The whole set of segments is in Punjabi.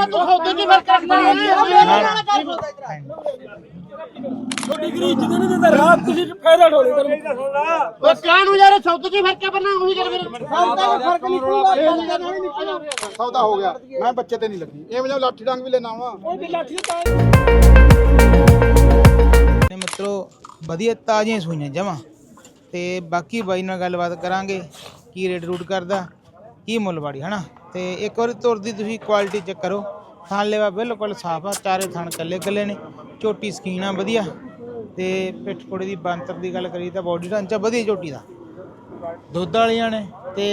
ਮੈਂ ਤੂੰ ਸੌਦੇ ਦੀ ਫ਼ਰਕ ਰੱਖਦਾ ਛੋਟੀ ਗਰੀ ਇੱਜ਼ਤ ਨਹੀਂ ਦਿੰਦਾ ਰਾਤ ਤੁਸੀਂ ਫਾਇਦਾ ਢੋਲੇ ਤੈਨੂੰ ਉਹ ਕਾਹਨੂੰ ਯਾਰ ਸੌਦੇ ਦੀ ਫ਼ਰਕ ਬੰਨਾ ਉਹੀ ਕਰ ਫਿਰ ਸੌਦਾ ਦਾ ਫ਼ਰਕ ਨਿਕਲੂਗਾ ਨਹੀਂ ਨਿਕਲਣਾ ਸੌਦਾ ਹੋ ਗਿਆ। ਮੈਂ ਬੱਚੇ ਤੇ ਨਹੀਂ ਲੱਗੀ। ਇਹ ਵਜਾ ਲਾਠੀ ਡਾਂਗ ਵੀ ਲੈਣਾ ਵਾ। ਉਹ ਵੀ ਲਾਠੀ ਤਾਂ ਨੇ ਮਿੱਤਰੋ ਵਧੀਆ ਤਾਜ਼ੀਆਂ ਸੂਈਆਂ ਜਮਾ। ਤੇ ਬਾਕੀ ਬਾਈ ਨਾਲ ਗੱਲਬਾਤ ਕਰਾਂਗੇ ਕੀ ਰੇਟ ਰੂਟ ਕਰਦਾ। ਕੀ ਮੁੱਲਵਾੜੀ ਹਨਾ? ਤੇ ਇੱਕ ਵਾਰੀ ਤੁਰਦੀ ਤੁਸੀਂ ਕੁਆਲਿਟੀ ਚੈੱਕ ਕਰੋ। ਥਣ ਲੈਵਾ ਬਿਲਕੁਲ ਸਾਫ਼ ਆ, ਚਾਰੇ ਥਣ ਕੱਲੇ ਕੱਲੇ ਨੇ, ਝੋਟੀ ਸਕੀਨ ਆ, ਵਧੀਆ। ਤੇ ਪਿੱਠ ਪੁੜੇ ਦੀ ਬੰਤਰ ਦੀ ਗੱਲ ਕਰੀ ਤਾਂ ਬੋਡੀ ਢਾਂਚਾ ਵਧੀਆ ਝੋਟੀ ਦਾ। ਦੁੱਧ ਵਾਲੀਆਂ ਨੇ, ਤੇ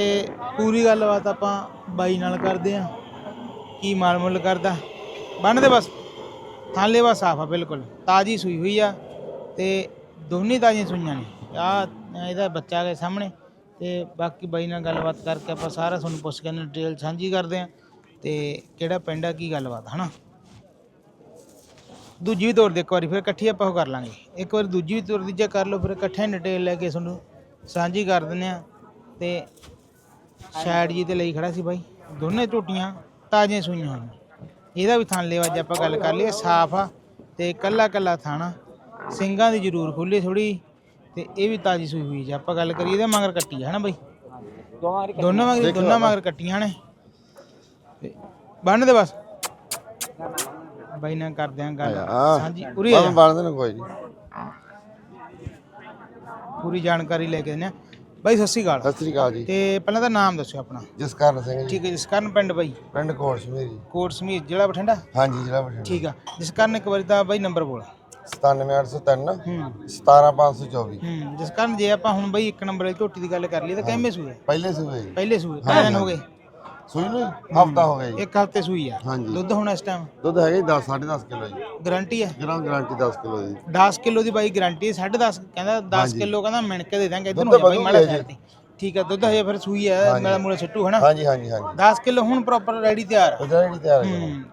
ਪੂਰੀ ਗੱਲਬਾਤ ਆਪਾਂ ਬਾਈ ਨਾਲ ਕਰਦੇ ਆ, ਕੀ ਮਾਲ ਮੁੱਲ ਕਰਦਾ। ਬੰਨਦੇ ਬਸ। ਥਣ ਲੈਵਾ ਸਾਫ਼ ਆ, ਬਿਲਕੁਲ। ਤਾਜੀ ਸੂਈ ਹੋਈ ਆ, ਤੇ ਦੋਨੇ ਤਾਜ਼ੀਆਂ ਸੂਈਆਂ ਨੇ। ਆ ਇਹਦਾ ਬੱਚਾ ਦੇ ਸਾਹਮਣੇ। ਤੇ ਬਾਕੀ ਬਾਈ ਨਾਲ ਗੱਲਬਾਤ ਕਰਕੇ ਆਪਾਂ ਸਾਰਾ ਤੁਹਾਨੂੰ ਪੁੱਛ ਕੇ ਡਿਟੇਲ ਸਾਂਝੀ ਕਰਦੇ ਆ ਤੇ ਕਿਹੜਾ ਪਿੰਡ ਆ, ਕੀ ਗੱਲਬਾਤ ਹਨਾ? ਦੂਜੀ ਵੀ ਤੋਰ ਦੇ ਇੱਕ ਵਾਰੀ, ਫਿਰ ਇਕੱਠੀ ਆਪਾਂ ਉਹ ਕਰ ਲਾਂਗੇ। ਇੱਕ ਵਾਰੀ ਦੂਜੀ ਵੀ ਤੋਰ ਦੀ ਜੇ ਕਰ ਲਓ, ਫਿਰ ਇਕੱਠੇ ਡਿਟੇਲ ਲੈ ਕੇ ਤੁਹਾਨੂੰ ਸਾਂਝੀ ਕਰ ਦਿੰਦੇ ਆ ਤੇ ਸ਼ਾਇਦ ਜੀ ਤੇ ਲਈ ਖੜਾ ਸੀ ਬਾਈ, ਦੋਨੇ ਝੋਟੀਆਂ ਤਾਜ਼ੀਆਂ ਸੂਈਆਂ ਹਨ ਇਹਦਾ ਵੀ ਥਣ ਲੈਵਾ ਜੇ ਆਪਾਂ ਗੱਲ ਕਰ ਲਈਏ, ਸਾਫ਼ ਆ ਤੇ ਕੱਲਾ ਕੱਲਾ ਥਾਣਾ ਸਿੰਘਾਂ ਦੀ ਜ਼ਰੂਰ ਖੁੱਲੀ ਥੋੜੀ ਤੇ ਇਹ ਵੀ ਤਾਜੀ ਸੂਈ ਹੋਈ ਜੇ। ਆਪਾਂ ਗੱਲ ਕਰੀਏ ਇਹਦੇ ਮਗਰ ਕੱਟੀ ਹੈ ਹਨਾ ਬਈ? ਦੋਨਾਂ ਮਗਰ ਦੋਨਾਂ ਮਗਰ ਕੱਟੀਆਂ ਨੇ। ਤੇ ਬੰਨ ਦੇ ਬਸ। ਬਾਈ ਨਾਲ ਕਰਦੇ ਆਂ ਗੱਲ। ਹਾਂਜੀ ਪੂਰੀ ਆ ਜਾ। ਬਣ ਦੇਣਾ ਕੋਈ ਨਹੀਂ ਪੂਰੀ ਜਾਣਕਾਰੀ ਲੈ ਕੇ ਦਿੰਦੇ ਆ। ਬਾਈ ਸਤਿ ਸ਼੍ਰੀ ਅਕਾਲ। ਸਤਿ ਸ੍ਰੀ ਅਕਾਲ ਜੀ। ਤੇ ਪਹਿਲਾਂ ਤਾਂ ਨਾਮ ਦੱਸਿਓ ਆਪਣਾ। ਜਸਕਰਨ ਸਿੰਘ ਜੀ। ਠੀਕ ਹੈ ਜਸਕਰਨ ਪਿੰਡ ਬਾਈ? ਪਿੰਡ ਕੋਟ ਸ਼ਮੀਰ ਜੀ। ਕੋਟ ਸਮੀਰ ਜ਼ਿਲ੍ਹਾ ਬਠਿੰਡਾ? ਹਾਂਜੀ ਜ਼ਿਲ੍ਹਾ ਬਠਿੰਡਾ। ਠੀਕ ਆ। ਜਸਕਰਨ ਇੱਕ ਵਾਰੀ ਤਾਂ ਬਾਈ ਨੰਬਰ ਬੋਲ। 97803 ਹੂੰ। 17524 ਹੂੰ ਜਿਸ ਕਾਰਨ ਜੇ ਆਪਾਂ ਹੁਣ ਬਈ ਇੱਕ ਨੰਬਰ ਵਾਲੀ ਝੋਟੀ ਦੀ ਗੱਲ ਕਰ ਲਈਏ ਤਾਂ ਕਿੰਨੇ ਸੂਏ? ਪਹਿਲੇ ਸੂਏ। ਜੀ ਪਹਿਲੇ ਸੂਏ ਕਿੰਨੇ ਦਿਨ ਹੋ ਗਏ? ਸੂਈ ਨੂੰ ਹਫਤਾ ਹੋ ਗਿਆ ਜੀ। ਇੱਕ ਹਫ਼ਤੇ ਸੂਈ ਆ। ਹਾਂਜੀ। ਦੁੱਧ ਹੁਣ ਇਸ ਟਾਈਮ ਦੁੱਧ ਹੈਗਾ ਜੀ 10 10.5 ਕਿਲੋ ਜੀ। ਗਾਰੰਟੀ ਹੈ ਗ੍ਰਾਮ ਗਾਰੰਟੀ 10 ਕਿਲੋ ਜੀ। 10 ਕਿਲੋ ਦੀ ਬਾਈ ਗਾਰੰਟੀ 10.5 ਕਹਿੰਦਾ 10 ਕਿਲੋ ਕਹਿੰਦਾ ਮਿਣ ਕੇ ਦੇ ਦਾਂਗੇ ਇਧਰ ਦੁੱਧ ਨੂੰ ਬਾਈ ਵਧੂਗਾ ਮਾੜਾ ਜੀ। ਸਾਈਡ ਤੇ ਠੀਕ ਆ ਦੁੱਧ ਹਜੇ ਫਿਰ ਸੂਈ ਹੈ ਮੇਰਾ ਮੂਲੇ ਛੱਟੂ ਹਨਾ? ਹਾਂਜੀ ਹਾਂਜੀ ਹਾਂਜੀ। 10 ਕਿਲੋ ਹੁਣ ਪ੍ਰੋਪਰ ਰੈਡੀ ਤਿਆਰ ਆ। ਉਹ ਜਿਹੜੀ ਤਿਆਰ ਹੈ ਜੀ। ਹੂੰ।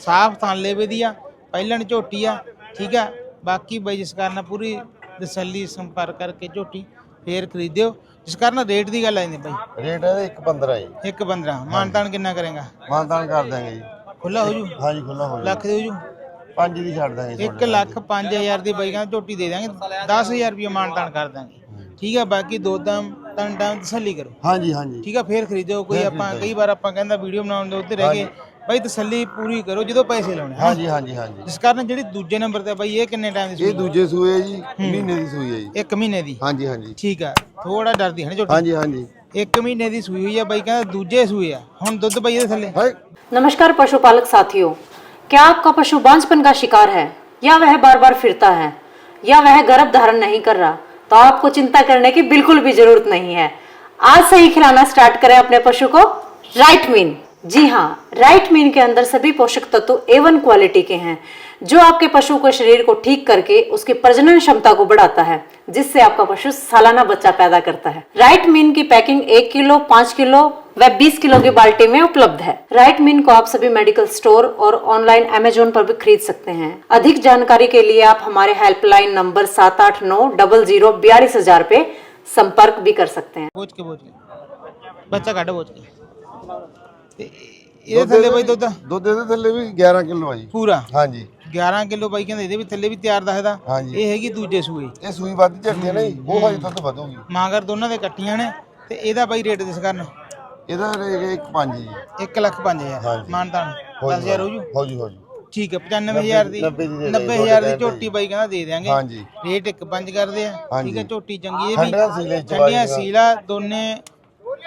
ਸਾਫ਼ ਥਾਂ ਲੇਵੇ ਦੀ ਆ ਪਹਿਲਣ ਝੋਟੀ ਆ ਠੀਕ ਆ ਬਾਕੀ ਬਾਈ ਜਿਸ ਕਾਰਨ ਪੂਰੀ ਤਸੱਲੀ ਸੰਪਰਕ ਕਰਕੇ ਝੋਟੀ ਫੇਰ ਖਰੀਦਿਓ। ਜਿਸ ਕਾਰਨ ਰੇਟ ਦੀ ਗੱਲ ਆయింਦੀ ਬਾਈ। ਰੇਟ ਇਹਦਾ 1.15 ਜੀ। ਇੱਕ 15 ਮਾਨਤਾਨ ਕਿੰਨਾ ਕਰੇਗਾ? ਮਾਨਤਾਨ ਕਰ ਦਾਂਗੇ ਜੀ। ਖੁੱਲਾ ਹੋ ਜੂ? ਹਾਂਜੀ ਖੁੱਲਾ ਹੋ ਲੱਖ ਦੇ ਹੋ ਜੂ? ਪੰਜ ਦੀ ਛੱਡ ਦਾਂਗੇ ਜੀ 1 ਲੱਖ 5000 ਦੀ ਬਾਈਕਾਂ ਝੋਟੀ ਦੇ ਦਾਂਗੇ 10000 ਰੁਪਏ ਮਾਨਤਾਨ ਕਰ ਦਾਂਗੇ ਠੀਕ ਆ ਬਾਕੀ ਦੋ ਦਮ ਤਿੰਨ ਟਾਈਮ ਤਸੱਲੀ ਕਰੋ। ਹਾਂਜੀ ਹਾਂਜੀ। ਠੀਕ ਆ ਫੇਰ ਖਰੀਦੋ ਕੋਈ ਆਪਾਂ ਕਈ ਵਾਰ ਆਪਾਂ ਕਹਿੰਦਾ ਵੀਡੀਓ ਬਣਾਉਣ ਦੇ ਉੱਤੇ ਰਹਿ ਗਏ। ਬਾਈ ਤਸੱਲੀ ਪੂਰੀ ਕਰੋ ਜਦੋਂ ਪੈਸੇ ਲਾਉਣੇ ਹਾਂ ਹਾਂਜੀ ਹਾਂਜੀ ਹਾਂਜੀ ਜਿਸ ਕਾਰਨ ਜਿਹੜੀ ਦੂਜੇ ਨੰਬਰ ਤੇ ਬਾਈ ਇਹ ਕਿੰਨੇ ਟਾਈਮ ਦੀ ਇਹ ਸੂਈ ਦੂਜੇ ਸੂਏ ਜੀ ਮਹੀਨੇ ਦੀ ਸੂਈ ਹੈ ਜੀ ਇੱਕ ਮਹੀਨੇ ਦੀ ਹਾਂਜੀ ਹਾਂਜੀ ਠੀਕ ਆ ਥੋੜਾ ਡਰਦੀ ਹੈ ਨਾ ਝੋਟੀ ਹਾਂਜੀ ਹਾਂਜੀ ਇੱਕ ਮਹੀਨੇ ਦੀ ਸੂਈ ਹੋਈ ਆ ਬਾਈ ਕਹਿੰਦਾ ਦੂਜੇ ਸੂਏ ਆ ਹੁਣ ਦੁੱਧ ਬਾਈ ਇਹਦੇ ਥੱਲੇ ਹਾਏ नमस्कार पशुपालक साथियों क्या आपका पशु बांझपन का शिकार है या वह बार बार फिरता है या वह गर्भ धारण नहीं कर रहा तो आपको चिंता करने की बिल्कुल भी जरूरत नहीं है आज से ही खिलाना स्टार्ट करें अपने पशु को राइट मीन जी हाँ राइट मीन के अंदर सभी पोषक तत्व एवन क्वालिटी के हैं, जो आपके पशु के शरीर को ठीक करके उसकी प्रजनन क्षमता को बढ़ाता है, जिससे आपका पशु सालाना बच्चा पैदा करता है। राइट मीन की पैकिंग एक किलो, पाँच किलो व 20 किलो की बाल्टी में उपलब्ध है। राइट मीन को आप सभी मेडिकल स्टोर और ऑनलाइन अमेजोन पर भी खरीद सकते हैं। अधिक जानकारी के लिए आप हमारे हेल्पलाइन नंबर सात आठ नौ डबल ज़ीरो बयालीस हज़ार पे संपर्क भी कर सकते हैं। बोझ के बोझ के। बच्चा काटो बोझ के। ਤੇ ਇਹਦੇ ਥੱਲੇ ਬਾਈ ਦੁੱਧ? ਦੁੱਧ ਇਹਦੇ ਥੱਲੇ ਵੀ 11 ਕਿਲੋ ਆ ਜੀ। ਪੂਰਾ? ਹਾਂਜੀ। 11 ਕਿਲੋ ਬਾਈ ਕਹਿੰਦੇ ਇਹਦੇ ਵੀ ਥੱਲੇ ਵੀ ਤਿਆਰ ਦੱਸਦਾ। ਹਾਂਜੀ। ਇਹ ਹੈਗੀ ਦੂਜੇ ਸੂਏ। ਇਹ ਸੂਈ ਵੱਧ ਨਾ ਜੀ। ਉਹ ਹਜੇ ਦੁੱਧ ਵਧੂਗੀ। ਮਾਂਗਰ ਦੋਨਾਂ ਦੇ ਕੱਟੀਆਂ ਨੇ ਤੇ ਇਹਦਾ ਬਾਈ ਰੇਟ ਜਿਸ ਕਾਰਨ। ਇਹਦਾ ਰੇਟ ਇੱਕ ਪੰਜ ਜੀ। 1 ਲੱਖ 5000 ਹਾਂਜੀ। ਮਾਨਤਾਨ। ਹੋ 10000 ਹੋ ਜੂ ਹੋ ਜੂ? ਹੋ ਜੂ ਠੀਕ ਹੈ 95000 ਦੀ। 90 ਦੀ ਦੇ 90000 ਦੀ ਦੇ ਝੋਟੀ ਬਾਈ ਕਹਿੰਦਾ ਦੇ ਦਿਆਂਗੇ। ਹਾਂਜੀ। ਰੇਟ ਇੱਕ ਪੰਜ ਕਰਦੇ ਆ। ਹਾਂਜੀ। ਠੀਕ ਹੈ ਝੋਟੀ ਚੰਗੀ ਇਹ ਵੀ। ਠੰਡੀਆਂ ਸੀਲੇ ਚ ਠੰਡੀਆਂ ਸੀਲਾ ਦੋਨੇ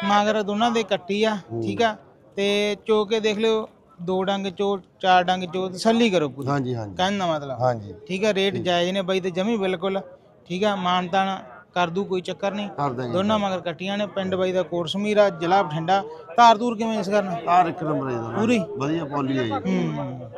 ਮਾਗਰ ਦੋਨਾਂ ਦੇ ਕੱਟੀ ਆ। ਠੀਕ ਆ। ਤੇ ਚੋ ਕੇ ਦੇਖ ਲਿਓ ਦੋ ਡੰਗ ਚੋ ਚਾਰ ਡੰਗ ਚੋ ਤਸੱਲੀ ਕਰੋ ਪੂਰੀ। ਹਾਂਜੀ ਹਾਂਜੀ। ਕਹਿਣ ਦਾ ਮਤਲਬ। ਹਾਂਜੀ। ਠੀਕ ਆ ਰੇਟ ਜਾਇਜ਼ ਨੇ ਬਾਈ ਤੇ ਜਮੀ ਬਿਲਕੁਲ। ਠੀਕ ਆ ਮਾਨਤਾਨ ਕਰ ਦੂ ਕੋਈ ਚੱਕਰ ਨਹੀਂ। ਕਰ ਦਾਂਗੇ ਦੋਨਾਂ ਮਗਰ ਕੱਟੀਆਂ ਨੇ ਪਿੰਡ ਬਾਈ ਦਾ ਕੋਟ ਸਮੀਰਾ ਜ਼ਿਲ੍ਹਾ ਬਠਿੰਡਾ। ਧਾਰ ਦੂਰ ਕਿਵੇਂ ਇਸ ਕਰਨ? ਆਰ ਇੱਕ ਨੰਬਰ ਇਹਦਾ। ਪੂਰੀ? ਵਧੀਆ ਪੋਲੀ ਹੈ ਜੀ। ਹੂੰ।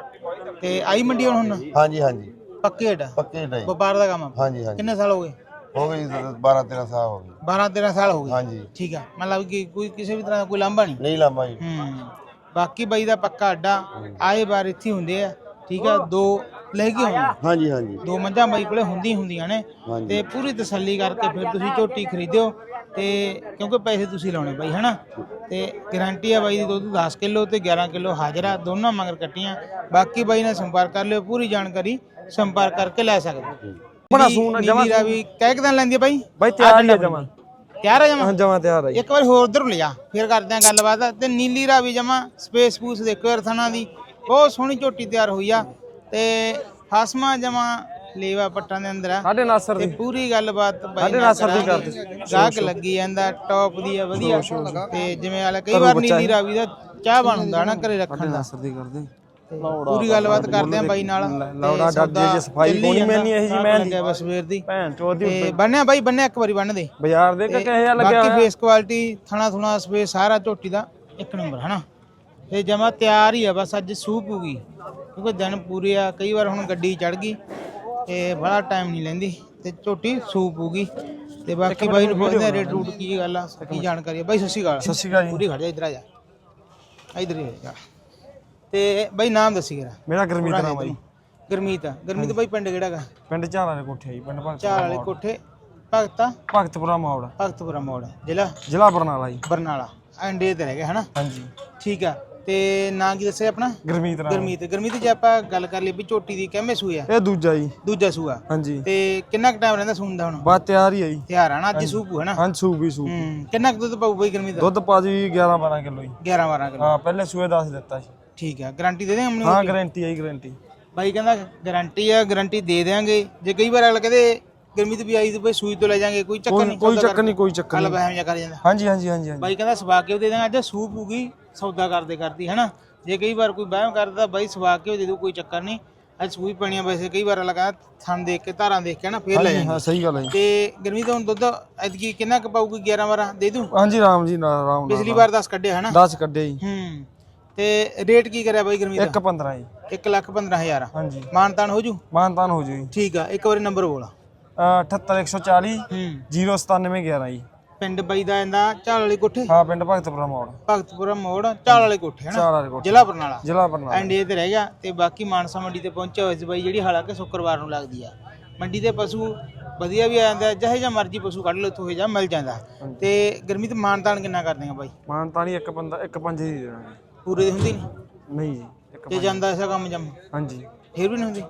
ਤੇ ਆਈ ਮੰਡੀ ਹੁਣ? ਹੁਣ ਹਾਂਜੀ ਹਾਂਜੀ। ਪੱਕੇ ਹੇਠ? ਪੱਕੇ ਢਾਈ ਵਪਾਰ ਦਾ ਕੰਮ ਆ। ਹਾਂਜੀ ਹਾਂਜੀ। ਕਿੰਨੇ ਸਾਲ ਹੋ ਗਏ? ਹੋ ਗਈ 12 13 ਸਾਲ ਹੋ ਗਏ। 12 13 ਸਾਲ ਹੋ ਗਏ? ਹਾਂਜੀ। ਠੀਕ ਆ। ਮਤਲਬ ਕਿ ਕੋਈ ਕਿਸੇ ਵੀ ਤਰ੍ਹਾਂ ਦਾ ਕੋਈ ਲਾਂਭਾ ਨਹੀਂ? ਨਹੀਂ ਲਾਂਬਾ ਜੀ। ਹੂੰ। ਬਾਕੀ ਬਾਈ ਦਾ ਪੱਕਾ ਅੱਡਾ ਆਏ ਬਾਰ ਇੱਥੇ ਹੀ ਹੁੰਦੇ ਆ। ਠੀਕ ਆ ਦੋ ਲੈ ਕੇ ਆਉਂਦੇ ਹਾਂਜੀ ਹਾਂਜੀ। ਦੋ ਮੱਝਾਂ ਬਾਈ ਕੋਲੇ ਹੁੰਦੀ ਹੁੰਦੀਆਂ ਨੇ। ਹਾਂਜੀ। ਤੇ ਪੂਰੀ ਤਸੱਲੀ ਕਰਕੇ ਫਿਰ ਤੁਸੀਂ ਝੋਟੀ ਖਰੀਦਿਓ। ਤੇ ਕਿਉਂਕਿ ਪੈਸੇ ਤੁਸੀਂ ਲਾਉਣੇ ਬਾਈ ਹਨਾ? ਤੇ ਗਾਰੰਟੀ ਆ ਬਾਈ ਦੀ ਦੁੱਧ 10 ਕਿਲੋ ਤੇ 11 ਕਿਲੋ ਹਾਜ਼ਰਾ ਦੋਨੋਂ ਮਗਰ ਕੱਟੀਆਂ। ਬਾਕੀ ਬਾਈ ਨਾਲ ਸੰਪਰਕ ਕਰ ਲਿਓ। ਪੂਰੀ ਜਾਣਕਾਰੀ ਸੰਪਰਕ ਕਰਕੇ ਲੈ ਸਕਦੇ ਬੜਾ ਸੂਨ ਜਮਾ ਨੀਲੀ ਰਾਵੀ ਕਹਿ ਕਿਦਾਂ ਲੈਂਦੀ ਆ ਬਾਈ? ਬਾਈ ਤਿਆਰ ਹੀ ਜਮਾਂ। ਤਿਆਰ ਆ ਜਮਾ? ਜਮਾ ਤਿਆਰ ਜੀ। ਇੱਕ ਵਾਰ ਹੋਰ ਉਧਰ ਲਿਆ ਫਿਰ ਕਰਦੇ ਆ ਗੱਲਬਾਤ। ਤੇ ਨੀਲੀ ਰਾਵੀ ਜਮਾ ਸਪੇਸ ਪੂਸ ਦੇਖੋ ਯਾਰ ਥਣਾ ਦੀ। ਬਹੁਤ ਸੋਹਣੀ ਝੋਟੀ ਤਿਆਰ ਹੋਈ ਆ। ਤੇ ਹਸਮਾ ਜਮਾ ਲੇਵਾ ਪੱਟਾਂ ਦੇ ਅੰਦਰ ਆ। ਸਾਡੇ ਨਾਸਰ ਤੇ ਦੀ। ਪੂਰੀ ਗੱਲਬਾਤ ਬਾਈ ਸਾਡੇ ਨਾਸਰ ਦੀ। ਕਰਦੇ। ਗਾਹਕ ਲੱਗੀ ਜਾਂਦਾ ਟੌਪ ਦੀ ਆ ਵਧੀਆ। ਤੇ ਜਿਵੇਂ ਵਾਲਾ ਕਈ ਵਾਰ ਨੀਲੀ ਰਾਵੀ ਦਾ ਚਾਹ ਬਣ ਹੁੰਦਾ ਨਾ ਘਰੇ ਰੱਖਣ ਦਾ। ਨਾਸਰ ਦੀ ਕਰਦੇ। ਤੇ ਪੂਰੀ ਗੱਲਬਾਤ ਕਰਦੇ ਆ ਬਾਈ ਨਾਲ ਲੌੜਾ ਡੱਡ ਜੇ ਸਫ਼ਾਈ ਕੋਣੀ। ਮੈਨੀ ਇਹੀ ਜੀ ਮੈਂ ਲੱਗਿਆ ਬਸ ਸਵੇਰ ਦੀ। ਭੈਣ ਚੋਦ ਦੀ ਤੇ ਬੰਨਿਆ ਬਾਈ ਬੰਨਿਆ ਇੱਕ ਵਾਰੀ ਬੰਨ ਦੇ। ਬਾਜ਼ਾਰ ਦੇ ਕਿ ਕਿਹੇ ਲੱਗਿਆ ਬਾਕੀ? ਫੇਸ ਕੁਆਲਿਟੀ ਥਣਾ ਥੁਣਾ ਸਪੇਸ ਸਾਰਾ ਝੋਟੀ ਦਾ ਇੱਕ ਨੰਬਰ ਹਨਾ? ਤੇ ਜਮਾ ਤਿਆਰ ਹੀ ਆ ਬਸ ਅੱਜ ਸੂਪ ਹੋਊਗੀ ਕਿਉਂਕਿ ਦਿਨ ਪੂਰੇ ਆ ਕਈ ਵਾਰ ਹੁਣ ਗੱਡੀ ਚੜ ਗਈ ਤੇ ਬੜਾ ਟਾਈਮ ਨਹੀਂ ਲੈਂਦੀ। ਤੇ ਝੋਟੀ ਸੂਪ ਹੋਊਗੀ ਤੇ ਬਾਕੀ ਬਾਈ ਨੂੰ ਪੁੱਛਦੇ ਆ ਰੇਟ ਰੂਟ ਕੀ ਗੱਲ ਆ ਕੀ ਜਾਣਕਾਰੀ ਆ? ਬਾਈ ਸਤਿ ਸ਼੍ਰੀ ਅਕਾਲ ਜੀ। ਪੂਰੀ ਖੜ ਜਾ ਇਧਰ ਆ ਜਾ। ਇਧਰ ਹੀ ਆ ਜਾ। ਤੇ ਬਾਈ ਨਾਮ ਦੱਸੀ ਜਰਾ। ਮੇਰਾ ਗਰਮੀਤ ਨਾਮ ਆ ਜੀ। ਗਰਮੀਤ ਆ। ਗਰਮੀਤ ਬਾਈ ਪਿੰਡ ਕਿਹੜਾ ਗਾ? ਪਿੰਡ ਝਾਲਾ ਦੇ ਕੋਠੇ ਆ ਜੀ ਪਿੰਡ ਭਗਤ ਚਾਲ ਵਾਲੇ ਕੋਠੇ ਭਗਤਾ? ਭਗਤਪੁਰਾ ਮੋੜ। ਭਗਤਪੁਰਾ ਮੋੜ ਜ਼ਿਲ੍ਹਾ? ਜ਼ਿਲ੍ਹਾ ਬਰਨਾਲਾ ਜੀ। ਬਰਨਾਲਾ। ਐਂਡੇ ਤੇ ਰਹਿ ਗਿਆ ਹਨਾ? ਹਾਂਜੀ। ਠੀਕ ਆ। ਤੇ ਨਾਂ ਕੀ ਦੱਸਿਆ ਆਪਣਾ? ਗਰਮੀਤ ਨਾਮ। ਗਰਮੀਤ। ਗਰਮੀਤ ਜੇ ਆਪਾਂ ਗੱਲ ਕਰ ਲਈ ਵੀ ਝੋਟੀ ਦੀ ਕਿਵੇਂ ਸੂਈ ਆ। ਇਹ ਦੂਜਾ ਜੀ। ਦੂਜਾ ਸੂਆ। ਹਾਂਜੀ। ਤੇ ਕਿੰਨਾ ਕੁ ਟਾਈਮ ਰਹਿੰਦਾ ਸੂਣ ਦਾ ਹੁਣ? ਬਾਤ ਤਿਆਰ ਹੀ ਆ ਜੀ। ਤਿਆਰ ਆ ਨਾ ਅੱਜ ਸੂਪੂ ਹੈ ਨਾ ਹਾਂ ਸੂਪ ਵੀ ਸੂਪ। ਹੂੰ। ਕਿੰਨਾ ਕੁ ਦੁੱਧ ਪਾਊ ਬਈ ਗਰਮੀਤ ਦਾ? ਦੁੱਧ ਪਾ ਜੀ 11 12 ਕਿਲੋ ਜੀ। 11 12 ਕਿਲੋ। ਹਾਂ ਪਹਿਲੇ ਸੂਏ 10 ਦਿੱਤਾ ਸੀ। ਠੀਕ ਆ ਗਾਰੰਟੀ ਦੇ ਦੇਂਗੇ ਹਾਂ ਗਾਰੰਟੀ ਆਈ ਗਾਰੰਟੀ ਬਾਈ ਕਹਿੰਦਾ ਗਾਰੰਟੀ ਆ ਗਾਰੰਟੀ ਦੇ ਦੇਾਂਗੇ ਜੇ ਕਈ ਵਾਰ ਅਗਲਾ ਕਹਿੰਦੇ ਗਰਮੀਤ ਵੀ ਆਈ ਤੇ ਬਈ ਸੂਈ ਤੋਂ ਲੈ ਜਾਾਂਗੇ ਕੋਈ ਚੱਕਰ ਨਹੀਂ ਕੋਈ ਚੱਕਰ ਨਹੀਂ ਕੋਈ ਚੱਕਰ ਨਹੀਂ। ਬਹਿਮ ਜਾ ਕਰ ਜਾਂਦਾ। ਹਾਂਜੀ ਹਾਂਜੀ ਹਾਂਜੀ ਬਾਈ ਕਹਿੰਦਾ ਸਵਾ ਕੇ ਉਹ ਦੇ ਦਾਂਗੇ ਅੱਜ ਸੂਪ ਹੋਊਗੀ ਸੌਦਾ ਕਰਦੇ ਕਰਦੀ ਹੈਨਾ? ਜੇ ਕਈ ਵਾਰ ਕੋਈ ਵਹਿਮ ਕਰਦਾ ਬਾਈ ਸਵਾ ਕੇ ਉਹ ਦੇ ਦੂ ਕੋਈ ਚੱਕਰ ਨਹੀਂ। ਅੱਜ ਸੂਈ ਪਣੀਆਂ ਵੈਸੇ ਕਈ ਵਾਰ ਲਗਾ ਥਣ ਦੇਖ ਕੇ ਧਾਰਾਂ ਦੇਖ ਕੇ ਨਾ ਫੇਰ ਲੈ ਹਾਂ ਸਹੀ ਗੱਲ ਹੈ ਤੇ ਗਰਮੀ ਤਾਂ ਹੁਣ ਦੁੱਧ ਐਤਕੀ ਕਿੰਨਾ ਕੁ ਪਾਊਗੀ 11 ਵਾਰਾਂ ਦੇ ਦੂ? ਹਾਂਜੀ ਰਾਮ ਜੀ ਨਾ ਰਾਮ ਪਿਛਲੀ ਵਾਰ 10 ਕੱਢਿਆ ਹਨਾ? 10 ਕੱਢੇ ਜੀ। ਹੂੰ। ਤੇ ਰੇਟ ਕੀ ਕਰਿਆ ਬਾਈ ਗਰਮੀ ਦਾ? 1 15 ਜੀ। 1 ਲੱਖ 15000 ਹਾਂਜੀ। ਮਾਨਤਾਨ ਹੋ ਜੂ? ਮਾਨਤਾਨ ਹੋ ਜੀ ਠੀਕ ਆ ਇੱਕ ਵਾਰੀ ਨੰਬਰ ਬੋਲ। 78140 ਹੂੰ। 09711 ਜੀ। ਪਿੰਡ ਬਾਈ ਦਾ ਇਹਦਾ ਝਾਲ ਵਾਲੇ ਕੋਠੇ? ਹਾਂ ਪਿੰਡ ਭਗਤਪੁਰਾ ਮੋੜ। ਭਗਤਪੁਰਾ ਮੋੜ ਝਾਲ ਵਾਲੇ ਕੋਠੇ ਵਾਲੇ ਕੋਲ ਜ਼ਿਲ੍ਹਾ ਬਰਨਾਲਾ। ਜ਼ਿਲ੍ਹਾ ਬਰਨਾਲਾ। ਐਂਡੇ ਤੇ ਰਹਿ ਗਿਆ ਤੇ ਬਾਕੀ ਮਾਨਸਾ ਮੰਡੀ ਤੇ ਪਹੁੰਚਿਆ ਹੋਇਆ ਸੀ ਬਾਈ ਜਿਹੜੀ ਹਾਲਾਂਕਿ ਸ਼ੁੱਕਰਵਾਰ ਨੂੰ ਲੱਗਦੀ ਆ। ਮੰਡੀ ਦੇ ਪਸ਼ੂ ਵਧੀਆ ਵੀ ਆ ਜਾਂਦਾ ਜਿਹੇ ਜਾਂ ਮਰਜ਼ੀ ਪਸ਼ੂ ਕੱਢ ਲਓ ਇੱਥੋਂ ਜਾਂ ਮਿਲ ਜਾਂਦਾ। ਤੇ ਗਰਮੀ ਤੇ ਮਾਨਤਾਨ ਕਿੰਨਾ ਕਰਦੇ ਆ ਬਾਈ? ਮਾਨਤਾਨ ਹੀ ਇੱਕ ਬੰਦਾ ਇੱਕ ਪੰਜ ਦੀ ਦੇ ਦਾਂਗੇ। ਪੂਰੇ ਦੀ ਹੁੰਦੀ ਨਹੀਂ? ਨਹੀਂ ਜੀ ਇੱਕ ਜੇ ਜਾਂਦਾ ਐਸਾ ਕੰਮ ਜੰਮ। ਹਾਂਜੀ। ਫੇਰ ਵੀ ਨਹੀਂ ਹੁੰਦੀ?